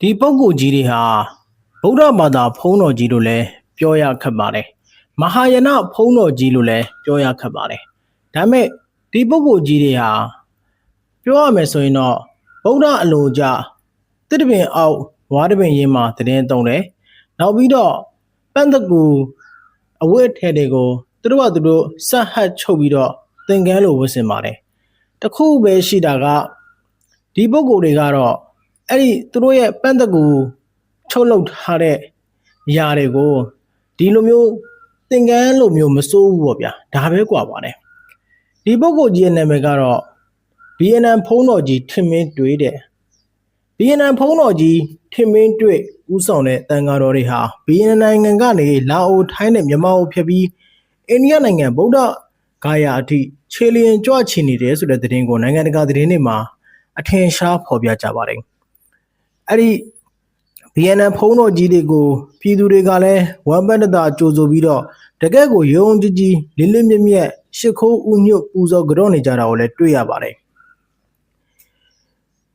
ဒီပုဂ္ဂိုလ်ကြီးတွေဟာဗုဒ္ဓဘာသာဖုံးတော်ကြီးလို့လည်းပြောရခက်ပါတယ်မဟာယနဖုံးတော်ကြီးလို့လည်းပြောရခက်ပါတယ်ဒါပေမဲ့ဒီပုဂ္ဂိုလ်ကြီးတွေဟာပြောရမယ်ဆိုရင်တော့ဗုဒ္ဓအလိုကြတစ်တပင်အောက်ဝါတပင်ရင်းမှာတည်င်းသုံးတယ်နောက်ပြီးတော့ပန့်တကူအဝတ်ထဲတွေကိုသူတို့ကသူတို့ဆက်ဟတ်ချုပ်ပြီးတော့သင်္ကန်းလိုဝတ်ဆင်ပါတယ်တခုပဲရှိတာကဒီပုဂ္ဂိုလ်တွေကတော့ အဲ့ဒီသူတို့ရဲ့ပန့်သက်ကိုချုပ်လုပ်ထားတဲ့ຢာတွေကိုဒီလိုမျိုးသင်္ကန်းလိုမျိုးမစိုးဘူးပေါ့ဗျာဒါပဲกว่าပါတယ်ဒီပုဂ္ဂိုလ်ကြီးရဲ့နာမည်ကတော့ BNN ဖုံးတော်ကြီးထင်မင်းတွေးတဲ့ BNN ဖုံးတော်ကြီးထင်မင်းတွေ့ဥဆောင်တဲ့တန်ဃာတော်တွေဟာ BNN နိုင်ငံကနေလာအိုထိုင်းနဲ့မြန်မာကိုဖျက်ပြီးအိန္ဒိယနိုင်ငံဗုဒ္ဓဂါယာအထိခြေလျင်ကြွချီနေတယ်ဆိုတဲ့သတင်းကိုနိုင်ငံတကာသတင်းတွေမှာအထင်ရှားဖော်ပြကြပါတယ် အဲ့ဒီ BNN ဖုံးတော်ကြီးတွေကိုပြည်သူတွေကလည်းဝမ်ပတ်တတာကြိုဆိုပြီးတော့တကယ့်ကိုယုံကြည်ကြည်လင်းလင်းမြတ်မြတ်ရှ िख ိုးဥညွတ်ပူဇော်ကြော့နေကြတာကိုလည်းတွေ့ရပါတယ်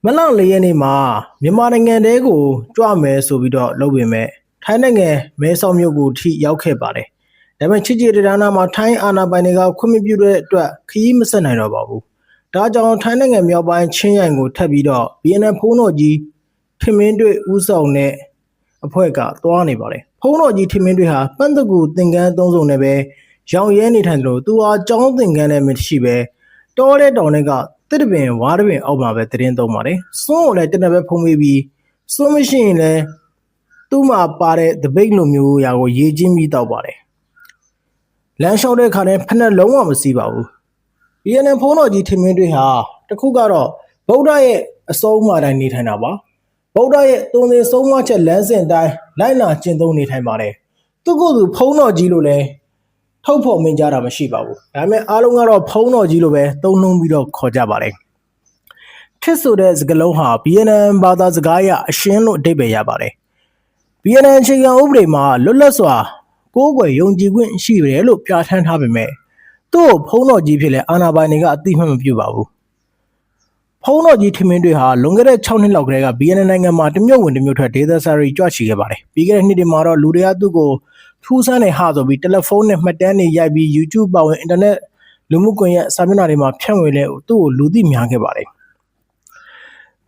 မလလေးရက်နေ့မှာမြန်မာနိုင်ငံတဲကိုကြွမယ်ဆိုပြီးတော့လုပ်ပေမဲ့ထိုင်းနိုင်ငံမဲဆောက်မြို့ကိုထိရောက်ခဲ့ပါတယ်ဒါပေမဲ့ချစ်ကြည်တရနာမှာထိုင်းအာဏာပိုင်တွေကခွင့်မပြုတဲ့အတွက်ခရီးမဆက်နိုင်တော့ပါဘူးဒါကြောင့်ထိုင်းနိုင်ငံမြောက်ပိုင်းချင်းရိုင်ကိုထပ်ပြီးတော့ BNN ဖုံးတော်ကြီး ထင်မင်းတွေ့ဥဆောင်တဲ့အဖွဲ့ကသွားနေပါတယ်ဖုံးတော်ကြီးထင်မင်းတွေ့ဟာပန့်တကူသင်္ကန်းသုံးစုံနဲ့ပဲရောင်ရဲနေထိုင်တယ်လို့သူဟာကြောင်းသင်္ကန်းနဲ့မရှိပဲတောတဲ့တောင်တွေကတစ်တပင်ဝါးတပင်အောက်မှာပဲတရင်သုံးပါတယ်စွန်းကိုလည်းတနက်ပဲဖုံးပေးပြီးစွန်းမရှိရင်လည်းသူ့မှာပါတဲ့တပိတ်လိုမျိုးရာကိုရေးချင်းပြီးတောက်ပါတယ်လမ်းလျှောက်တဲ့ခါနဲ့ဖက်နဲ့လုံးဝမစီးပါဘူး BNN ဖုံးတော်ကြီးထင်မင်းတွေဟာတခုကတော့ဗုဒ္ဓရဲ့အစုံအမတိုင်းနေထိုင်တာပါ ဗုဒ္ဓရဲ့တုံသင်ဆုံးမချက်လမ်းစဉ်တိုင်းလိုက်လာကျင့်သုံးနေထိုင်ပါတယ်သူကသူဖုံးတော်ကြီးလို့လည်းထုတ်ဖော်မင်းကြတာမရှိပါဘူးဒါပေမဲ့အားလုံးကတော့ဖုံးတော်ကြီးလို့ပဲသုံးနှုံးပြီးတော့ခေါ်ကြပါတယ်ထစ်ဆိုတဲ့စကားလုံးဟာ BNN ဘာသာစကားအရအရှင်းလို့အဓိပ္ပာယ်ရပါတယ် BNN အခြေခံဥပဒေမှာလွတ်လပ်စွာကိုးကွယ်ယုံကြည်ခွင့်ရှိတယ်လို့ပြဋ္ဌာန်းထားပေမဲ့သူ့ကိုဖုံးတော်ကြီးဖြစ်လဲအာဏာပိုင်တွေကအသိမှတ်မပြုပါဘူး ဖုံးတော်ကြီးထမင်းတွေဟာလွန်ခဲ့တဲ့6နှစ်လောက်ကတည်းက BNN နိုင်ငံမှာတမျိုးဝင်တမျိုးထွက်ဒေသစာရီကြွချီခဲ့ပါတယ်ပြီးခဲ့တဲ့နှစ်တွေမှာတော့လူတွေကသူ့ကိုထူးဆန်းနေဟဆိုပြီးတယ်လီဖုန်းနဲ့မှတ်တမ်းတွေရိုက်ပြီး YouTube ပါဝင်အင်တာနက်လူမှုကွန်ရက်စာမျက်နှာတွေမှာဖြန့်ဝေလဲသူ့ကိုလူသိများခဲ့ပါတယ်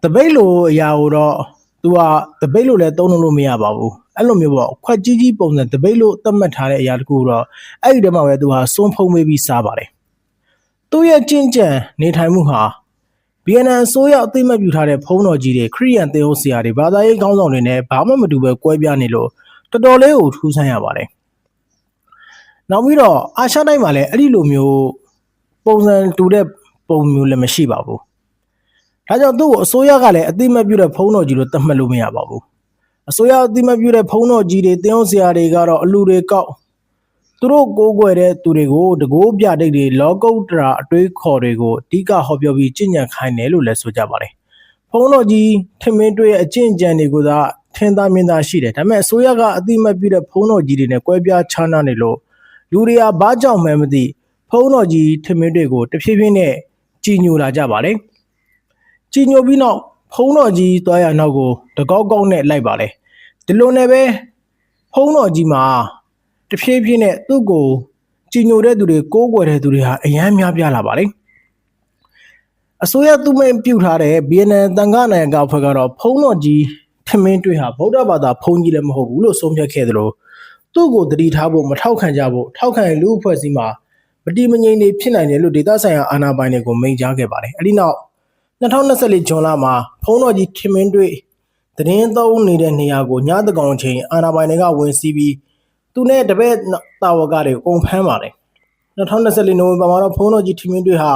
တပိတ်လိုအရာကိုတော့သူကတပိတ်လိုလည်းသုံးလို့မရပါဘူးအဲ့လိုမျိုးပေါ့ခွက်ကြီးကြီးပုံစံတပိတ်လို့သတ်မှတ်ထားတဲ့အရာတခုတော့အဲ့ဒီတည်းမှာပဲသူဟာစွန်းဖုံးပေးပြီးစားပါတယ်သူ့ရဲ့ကြင်ကြံနေထိုင်မှုဟာ BNN အစိုးရအသိအမှတ်ပြုထားတဲ့ဖုံးတော်ကြီးတွေခရီးရန်သင်းဦးဆရာတွေဘာသာရေးခေါင်းဆောင်တွေနဲ့ဘာမှမတူပဲကွဲပြားနေလို့တော်တော်လေးကိုထူးဆန်းရပါတယ်။နောက်ပြီးတော့အာရှတိုင်းမှာလည်းအဲ့ဒီလိုမျိုးပုံစံတူတဲ့ပုံမျိုးလည်းမရှိပါဘူး။ဒါကြောင့်သူ့ကိုအစိုးရကလည်းအသိအမှတ်ပြုတဲ့ဖုံးတော်ကြီးလို့သတ်မှတ်လို့မရပါဘူး။အစိုးရအသိအမှတ်ပြုတဲ့ဖုံးတော်ကြီးတွေတင်းအောင်ဆရာတွေကတော့အလူတွေကောက် သူတို့ကိုးကွယ်တဲ့သူတွေကိုတကိုးပြတိတ်တွေလောကုတ္တရာအတွေးခေါ်တွေကိုအဓိကဟောပြောပြီးကြင်ညံခိုင်းတယ်လို့လည်းဆိုကြပါတယ်။ဖုံးတော်ကြီးထမင်းတွေးရဲ့အကျင့်ကြံတွေကိုသာထင်သာမြင်သာရှိတယ်။ဒါပေမဲ့အစိုးရကအတိမတ်ပြုတဲ့ဖုံးတော်ကြီးတွေနဲ့ကွဲပြားခြားနားနေလို့လူတွေကဘာကြောင့်မှမသိဖုံးတော်ကြီးထမင်းတွေကိုတဖြည်းဖြည်းနဲ့ကြည်ညိုလာကြပါတယ်။ကြည်ညိုပြီးနောက်ဖုံးတော်ကြီးသွားရနောက်ကိုတကောက်ကောက်နဲ့လိုက်ပါလေ။ဒီလိုနဲ့ပဲဖုံးတော်ကြီးမှာ တဖြည်းဖြည်းနဲ့သူ့ကိုကြည်ညိုတဲ့သူတွေကိုးကွယ်တဲ့သူတွေဟာအယမ်းများပြားလာပါလေအစိုးရသူ့မိန်ပြုတ်ထားတဲ့ BNN တန်ခါနိုင်ငံကဖွဲ့ကတော့ဖုံးတော်ကြီးထမင်းတွေဟာဗုဒ္ဓဘာသာဖုံးကြီးလည်းမဟုတ်ဘူးလို့ဆုံးဖြတ်ခဲ့သလိုသူ့ကိုတတိထားဖို့မထောက်ခံကြဖို့ထောက်ခံလူအဖွဲ့အစည်းမှာမတိမငြိမ်နေဖြစ်နိုင်တယ်လို့ဒေသဆိုင်ရာအာဏာပိုင်တွေကိုမိန့်ကြားခဲ့ပါတယ်အဲဒီနောက်2024ဇွန်လမှာဖုံးတော်ကြီးထမင်းတွေသတင်းသုံးနေတဲ့နေရာကိုညတကောင်အချိန်အာဏာပိုင်တွေကဝင်စီးပြီး သူနဲ့တပည့်တာဝကတွေအကုန်ဖမ်းပါတယ်2024နိုဝင်ဘာမှာတော့ဖုန်းတော်ကြီးထီမင်းတွေဟာ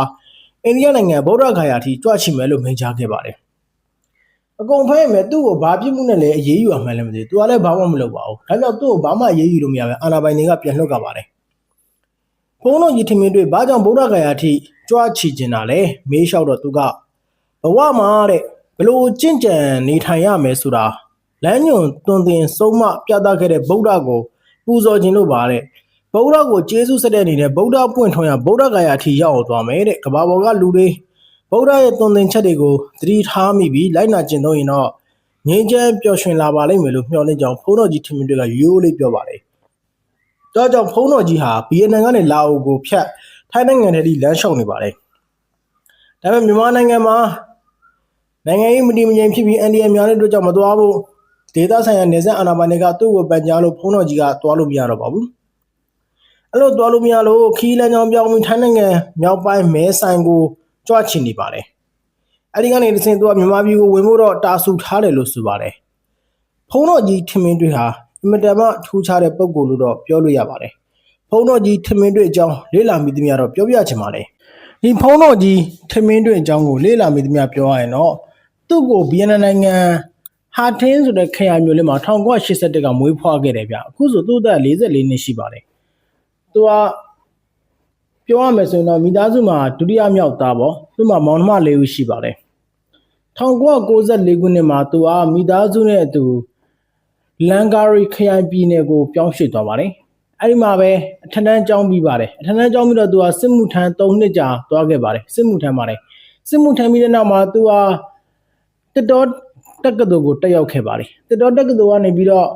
အိန္ဒိယနိုင်ငံဗုဒ္ဓဂါယာထိကြွချီမယ်လို့မိန့်ကြားခဲ့ပါတယ်အကုန်ဖမ်းရမယ်သူ့ကိုဘာပြစ်မှုနဲ့လဲအရေးယူရမှန်းလည်းမသိဘူးသူကလည်းဘာမှမလုပ်ပါဘူးဒါကြောင့်သူ့ကိုဘာမှအရေးယူလို့မရပဲအာဏာပိုင်တွေကပြန်လွှတ်ကြပါတယ်ဖုန်းတော်ကြီးထီမင်းတွေဘာကြောင့်ဗုဒ္ဓဂါယာထိကြွချီကျင်တာလဲမေးလျှောက်တော့သူကဘဝမှာတဲ့ဘလို့ကြင့်ကြံနေထိုင်ရမယ်ဆိုတာလမ်းညွန်တွင်တင်ဆုံးမပြသခဲ့တဲ့ဗုဒ္ဓကို ပူဇော်ခြင်းလို့ပါတဲ့ဗုဒ္ဓကိုကျေးဇူးဆက်တဲ့အနေနဲ့ဗုဒ္ဓပွင့်ထွန်းရဗုဒ္ဓဂါယာအထိရောက်အောင်သွားမယ်တဲ့ကဘာပေါ်ကလူတွေဗုဒ္ဓရဲ့သွန်သင်ချက်တွေကိုသတိထားမိပြီးလိုက်နာကျင့်သုံးရင်တော့ငင်းချမ်းပျော်ရွှင်လာပါလိမ့်မယ်လို့မျှော်လင့်ကြောင်းဖုန်းတော်ကြီးထင်မြင်တွေကရိုးလေးပြောပါတယ်။ဒါကြောင့်ဖုန်းတော်ကြီးဟာ BNN ကနေလာအိုကိုဖြတ်ထိုင်းနိုင်ငံထဲထိလမ်းလျှောက်နေပါတယ်။ဒါပေမဲ့မြန်မာနိုင်ငံမှာနိုင်ငံရေးမတည်မငြိမ်ဖြစ်ပြီးအန်ဒီအများတဲ့အတွက်ကြောင့်မသွားဘူး ဒေသဆိုင်ရာနေဆက်အာဏာပိုင်တွေကသူ့ကိုပန်ကြားလို့ဖုန်းတော်ကြီးကသွားလို့မရတော့ပါဘူး။အဲ့လိုသွားလို့မရလို့ခီးလမ်းကြောင်းပြောင်းပြီးထိုင်းနိုင်ငံမြောက်ပိုင်းမဲဆိုင်ကိုကြွချင်နေပါတယ်။အဲ့ဒီကနေတစ်ဆင့်သူကမြန်မာပြည်ကိုဝင်ဖို့တော့တာဆူထားတယ်လို့ဆိုပါတယ်။ဖုန်းတော်ကြီးထင်မင်းတွေဟာအင်မတန်မှထူးခြားတဲ့ပုံကိုယ်လို့တော့ပြောလို့ရပါတယ်။ဖုန်းတော်ကြီးထင်မင်းတွေအကြောင်းလေ့လာမိသမျှတော့ပြောပြချင်ပါတယ်။ဒီဖုန်းတော်ကြီးထင်မင်းတွေအကြောင်းကိုလေ့လာမိသမျှပြောရရင်တော့သူ့ကိုဗီယက်နမ်နိုင်ငံ ဟာထင်းဆိုတဲ့ခရိုင်မြို့လေးမှာ1981ကမွေးဖွားခဲ့တယ်ဗျအခုဆိုသူ့အသက်44နှစ်ရှိပါတယ်သူကပြောရမယ်ဆိုရင်တော့မိသားစုမှာဒုတိယမြောက်သားပေါ့သူ့မှာမောင်နှမ၄ဦးရှိပါတယ်1994ခုနှစ်မှာသူကမိသားစုနဲ့အတူလန်ကာရီခရိုင်ပြည်နယ်ကိုပြောင်းရွှေ့သွားပါတယ်အဲ့ဒီမှာပဲအထက်တန်းကျောင်းပြီးပါတယ်အထက်တန်းကျောင်းပြီးတော့သူကစစ်မှုထမ်း3နှစ်ကြာသွားခဲ့ပါတယ်စစ်မှုထမ်းပါတယ်စစ်မှုထမ်းပြီးတဲ့နောက်မှာသူကတတော် တက္ကသိုလ်ကိုတက်ရောက်ခဲ့ပါတယ်တတော်တက္ကသိုလ်ကနေပြီးတော့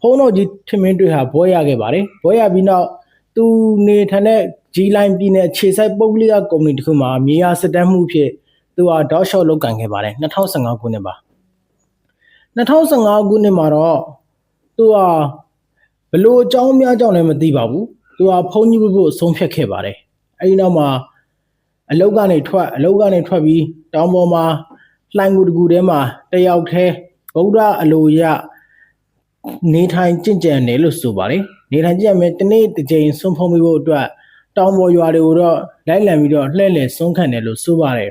ဖုန်းတော်ကြီးထမင်းတွေဟာဘွဲရခဲ့ပါတယ်ဘွဲရပြီးနောက်သူနေထိုင်တဲ့ဂျီလိုင်းပြည်နယ်ခြေဆိုင်ပုဂ္ဂလိကကုမ္ပဏီတစ်ခုမှာမြေယာစက်တမ်းမှုဖြစ်သူဟာဒေါက်ရှော့လုပ်ကန်ခဲ့ပါတယ်2015ခုနှစ်ပါ2015ခုနှစ်မှာတော့သူဟာဘလို့အကြောင်းများကြောင့်လည်းမသိပါဘူးသူဟာဖုန်းကြီးဖို့ဆုံးဖြတ်ခဲ့ပါတယ်အဲဒီနောက်မှာအလုတ်ကနေထွက်အလုတ်ကနေထွက်ပြီးတောင်ပေါ်မှာ လှိုင်ကူတကူထဲမှာတယောက်တည်းဗုဒ္ဓအလိုရနေထိုင်ကြင်ကြံတယ်လို့ဆိုပါတယ်နေထိုင်ကြင်မယ်တနေ့တစ်ကြိမ်ဆုံးဖုံးပြီးဖို့အတွက်တောင်ပေါ်ရွာတွေကိုတော့လိုက်လံပြီးတော့လှည့်လည်ဆုံးခံတယ်လို့ဆိုပါတယ်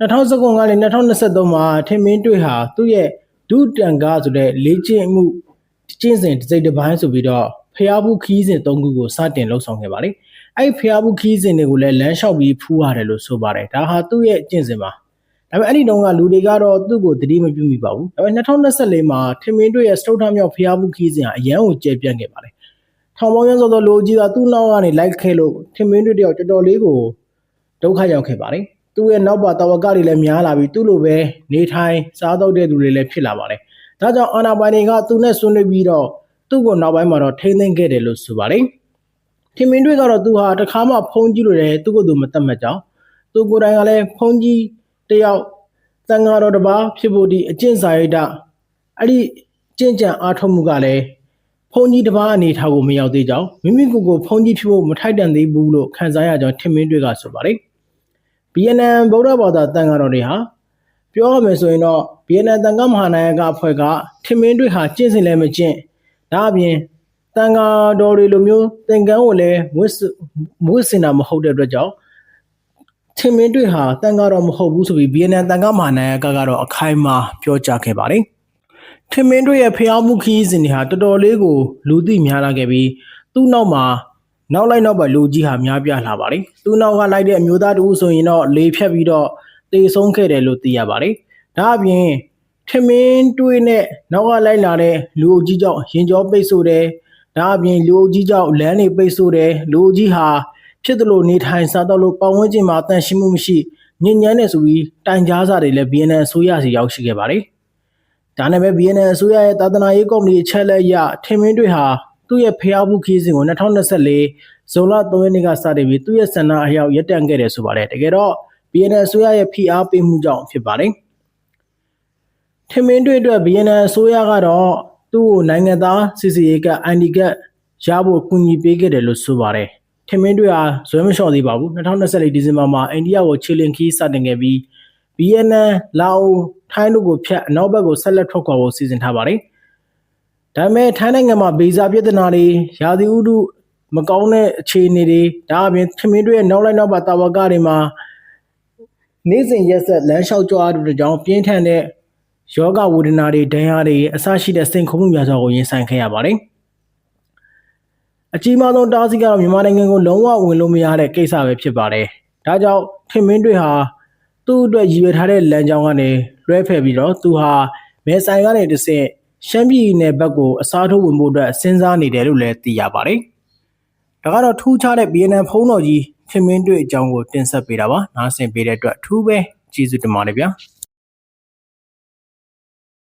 2019ကနေ2023မှာထင်မင်းတွေ့ဟာသူ့ရဲ့ဒုတန်ကားဆိုတဲ့လေးကျင့်မှုကျင့်စဉ်တစ်စိတ်တစ်ပိုင်းဆိုပြီးတော့ဖျားဘူးခီးစဉ်၃ခုကိုစတင်လှုပ်ဆောင်ခဲ့ပါတယ်အဲ့ဖျားဘူးခီးစဉ်တွေကိုလည်းလမ်းလျှောက်ပြီးဖူးရတယ်လို့ဆိုပါတယ်ဒါဟာသူ့ရဲ့ကျင့်စဉ်ပါ ဒါပေမဲ့အဲ့ဒီတုန်းကလူတွေကတော့သူ့ကိုတတိမပြုမိပါဘူးဒါပေမဲ့2024မှာထင်မင်းတို့ရဲ့စတုထမြောက်ဖျားဘူးခီးစဉ်ဟာအရန်ကိုကျယ်ပြန့်ခဲ့ပါတယ်ထောင်ပေါင်းရသောသောလူကြီးကသူ့နောက်ကနေလိုက်ခဲ့လို့ထင်မင်းတို့တယောက်တော်တော်လေးကိုဒုက္ခရောက်ခဲ့ပါတယ်သူ့ရဲ့နောက်ပါတဝကတွေလည်းများလာပြီးသူ့လိုပဲနေထိုင်စားတော့တဲ့သူတွေလည်းဖြစ်လာပါတယ်ဒါကြောင့်အာနာပိုင်တွေကသူနဲ့ဆွေးနွေးပြီးတော့သူ့ကိုနောက်ပိုင်းမှာတော့ထိမ့်သိမ်းခဲ့တယ်လို့ဆိုပါတယ်ထင်မင်းတွေကတော့သူဟာတခါမှဖုန်းကြည့်လို့လည်းသူ့ကိုယ်သူမတတ်မှတ်ကြောင်းသူကိုယ်တိုင်ကလည်းဖုန်းကြီး တယောက်သံဃာတော်တစ်ပါးဖြစ်ဖို့ဒီအကျင့်စာရိတ္တအဲ့ဒီကျင့်ကြံအားထုတ်မှုကလည်းဖုန်ကြီးတစ်ပါးအနေထားကိုမရောက်သေးကြောင်းမိမိကိုယ်ကိုဖုန်ကြီးဖြစ်ဖို့မထိုက်တန်သေးဘူးလို့ခံစားရကြောင်းထင်မင်းတွေကဆိုပါတယ်။ BNN ဗုဒ္ဓဘာသာတန်ဃာတော်တွေဟာပြောရမယ်ဆိုရင်တော့ BNN တန်ခါမဟာနာယကအဖွဲ့ကထင်မင်းတွေဟာကျင့်စဉ်လည်းမကျင့်ဒါအပြင်တန်ဃာတော်တွေလိုမျိုးသင်္ကန်းကိုလည်းမွတ်မွတ်စင်တာမဟုတ်တဲ့အတွက်ကြောင့် ထင်မင်းတွေဟာတန်ကားတော့မဟုတ်ဘူးဆိုပြီး BNN တန်ကားမာနယကကတော့အခိုင်အမာပြောကြားခဲ့ပါတယ်ထင်မင်းတွေရဲ့ဖျားမှုခီးစဉ်တွေဟာတော်တော်လေးကိုလူသိများလာခဲ့ပြီးသူ့နောက်မှာနောက်လိုက်နောက်ပဲလူကြီးဟာများပြားလာပါတယ်သူ့နောက်ကလိုက်တဲ့အမျိုးသားတူဆိုရင်တော့လေဖြတ်ပြီးတော့တေဆုံးခဲ့တယ်လို့သိရပါတယ်ဒါအပြင်ထမင်းတွေးနဲ့နောက်ကလိုက်လာတဲ့လူအုပ်ကြီးကြောင့်ရင်ကြောပိတ်ဆို့တယ်ဒါအပြင်လူအုပ်ကြီးကြောင့်လမ်းတွေပိတ်ဆို့တယ်လူအုပ်ကြီးဟာ ဖြစ်သလိုနေထိုင်စားတော့လို့ပတ်ဝန်းကျင်မှာတန်ရှင်းမှုမရှိညဉ့်ညမ်းနေဆိုပြီးတိုင်ကြားစာတွေလည်း BNN အစိုးရစီရောက်ရှိခဲ့ပါတယ်။ဒါနဲ့ပဲ BNN အစိုးရရဲ့သာသနာရေးကော်မတီအချက်လက်ရထင်မင်းတွေဟာသူ့ရဲ့ဖျားမှုခီးစဉ်ကို2024ဇွန်လ3ရက်နေ့ကစတင်ပြီးသူ့ရဲ့ဆန္ဒအလျောက်ရပ်တန့်ခဲ့တယ်ဆိုပါတယ်။တကယ်တော့ BNN အစိုးရရဲ့ဖိအားပေးမှုကြောင့်ဖြစ်ပါတယ်။ထင်မင်းတွေအတွက် BNN အစိုးရကတော့သူ့ကိုနိုင်ငံသားစစ်စီရေးက ID ကရဖို့ကူညီပေးခဲ့တယ်လို့ဆိုပါတယ်။ ထင်မင်းတွေဟာဇွဲမလျှော့သေးပါဘူး2024ဒီဇင်ဘာမှာအိန္ဒိယကိုခြေလင်ခီးစတင်ခဲ့ပြီး BNN လာအိုထိုင်းတို့ကိုဖျက်အနောက်ဘက်ကိုဆက်လက်ထွက်ခွာဖို့စီစဉ်ထားပါတယ်ဒါပေမဲ့ထိုင်းနိုင်ငံမှာဗီဇာပြဿနာတွေရာသီဥတုမကောင်းတဲ့အခြေအနေတွေဒါအပြင်ထမင်းတွေရဲ့နောက်လိုက်နောက်ပါတာဝကတွေမှာနေ့စဉ်ရက်ဆက်လမ်းလျှောက်ကြွားတဲ့ကြောင့်ပြင်းထန်တဲ့ယောဂဝေဒနာတွေဒဏ်ရာတွေအဆရှိတဲ့စိန်ခုံမှုများစွာကိုရင်ဆိုင်ခဲ့ရပါတယ်။ အကြီးမားဆုံးတားဆီးကတော့မြန်မာနိုင်ငံကိုလုံးဝဝင်လို့မရတဲ့ကိစ္စပဲဖြစ်ပါတယ်။ဒါကြောင့်ထင်မင်းတွေဟာသူ့အတွက်ရည်ရွယ်ထားတဲ့လမ်းကြောင်းကနေလွှဲဖယ်ပြီးတော့သူဟာမဲဆိုင်ကနေတစ်ဆင့်ရှမ်းပြည်နယ်ဘက်ကိုအစားထိုးဝင်ဖို့အတွက်စဉ်းစားနေတယ်လို့လည်းသိရပါတယ်။ဒါကတော့ထူးခြားတဲ့ BNN ဖုန်းတော်ကြီးထင်မင်းတွေအကြောင်းကိုတင်ဆက်ပေးတာပါ။နားဆင်ပေးတဲ့အတွက်အထူးပဲကျေးဇူးတင်ပါတယ်ဗျာ။